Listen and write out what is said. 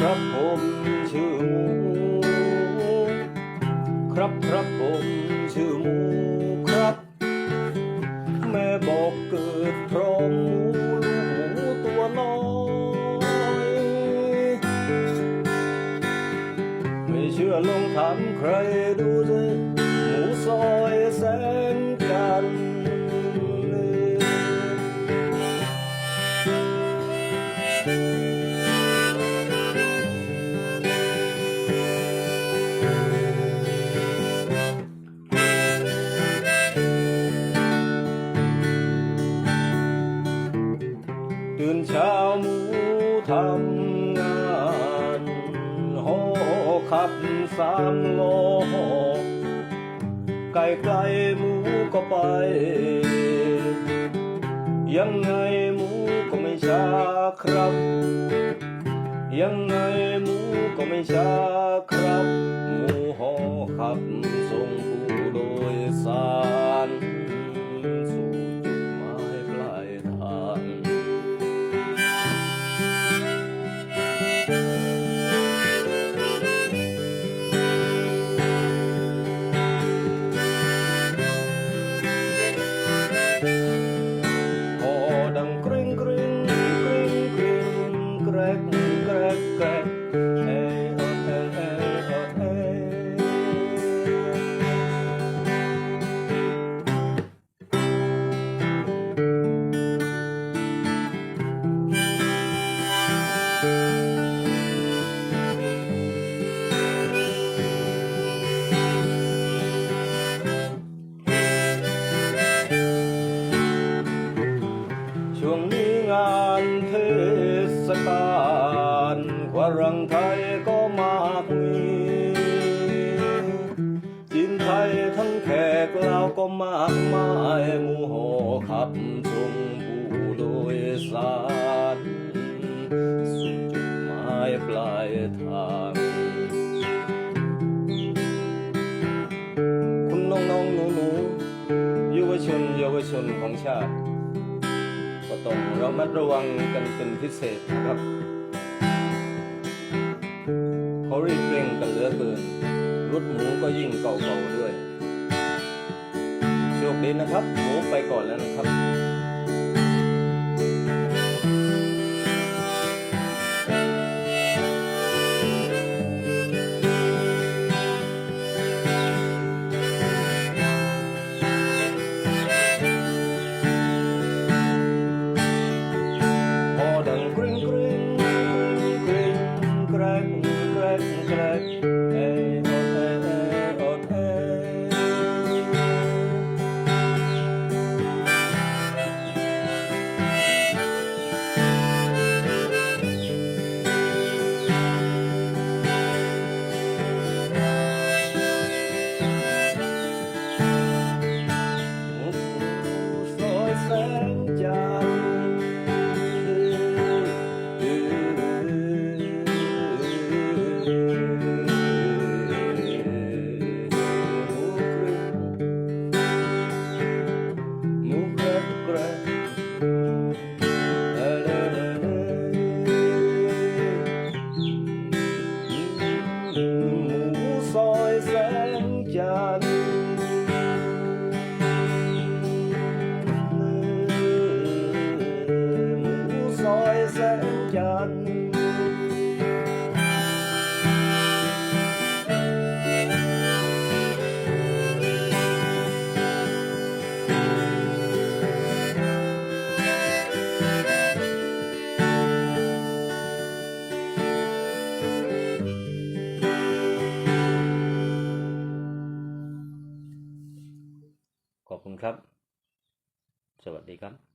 ครับผมชื่อหมู ครับครับผมชื่อหมูครับ แม่บอกเกิดพร้อมหมูลูกหมูตัวน้อยไม่เชื่อลองถามใครดูสิ ตื่นเช้าหมูทำงานหอขับสามล้อไกลไกลหมูก็ไป ยังไงหมูก็ไม่ช้าครับ ยังไงหมูก็ไม่ช้าครับ หมูหอขับส่งผู้โดยสาร กแรั่งไทยก็มากมีจีนไทยทั้งแขกลาวก็มากมายหมู่หอขับส่งผู้โดยสารสู่จุดหมายปลายทางคุณน้องๆหนูๆเยาวชนเยาวชนของชาติ ก็ต้องระมัดระวังกันเป็นพิเศษนะครับ เขารีบเร่งกันเหลือเกินรถหมูก็ยิ่งเก่าๆด้วย โชคดีนะครับ หมูไปก่อนแล้วนะครับ งจันทร์ขอบคุณครับ สวัสดีครับ